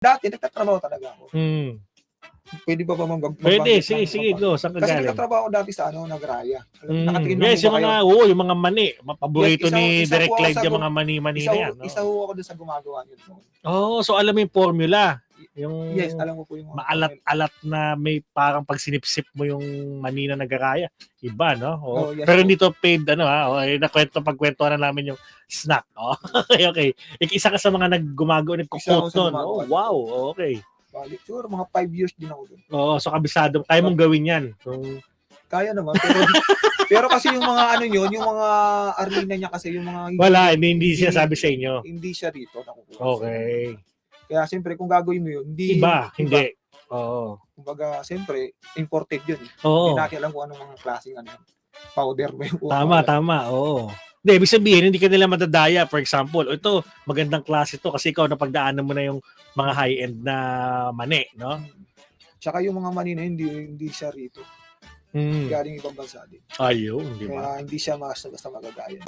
Dati, nagtatrabaho talaga ako. Hmm. Pwede ba ba mag- mag- Pwede, sige, sige, go. Saan ka Kasi galing? nagtatrabaho dati sa ano, Nagraya. Mm. Nakatingin mo Yes, yung kayo? mga, oo, yung mga mani. Paborito Yes, isa- ni isa Direct Live yung mga mani-mani Isa, na yan. no? isa ho ako doon sa gumagawa yun. Oo, so alam mo yung formula. Yung Yes, alam ko po yung maalat-alat na may parang pag sinipsip mo yung mani na nagaraya. Iba, no? Oo. Oh, yes, Pero po. dito paid, ano ha? O, eh, nakwento, pagkwento na namin yung snack. Oh, okay, okay. Ik- Isa ka sa mga naggumagawa, Isa ako nagkukot sa nun. gumagawa. Oh, wow, okay. Balik, siguro mga 5 years din ako doon. Oo, so kabisado. Kaya mong gawin yan. So, Kaya naman, pero, pero kasi yung mga ano yun, yung mga arena niya kasi, yung mga... wala, hindi, hindi siya sabi sa inyo. Hindi siya dito nakukuha. Okay. Kaya siyempre, kung gagawin mo yun, hindi... Iba, hindi. Oo. Kumbaga, siyempre, imported yun. eh. Oo. Hindi natin alam kung anong mga klaseng ano. Powder ba yung Tama, tama. Oo. Hindi, ibig sabihin, hindi ka nila madadaya. For example, "O, ito, magandang klase to kasi ikaw napagdaanan mo na yung mga high-end na mani, no? Tsaka yung mga manina, hindi, hindi siya rito. Hmm. Galing ibang bansa din. Ayun, di ba? Kaya hindi siya mas basta magagaya.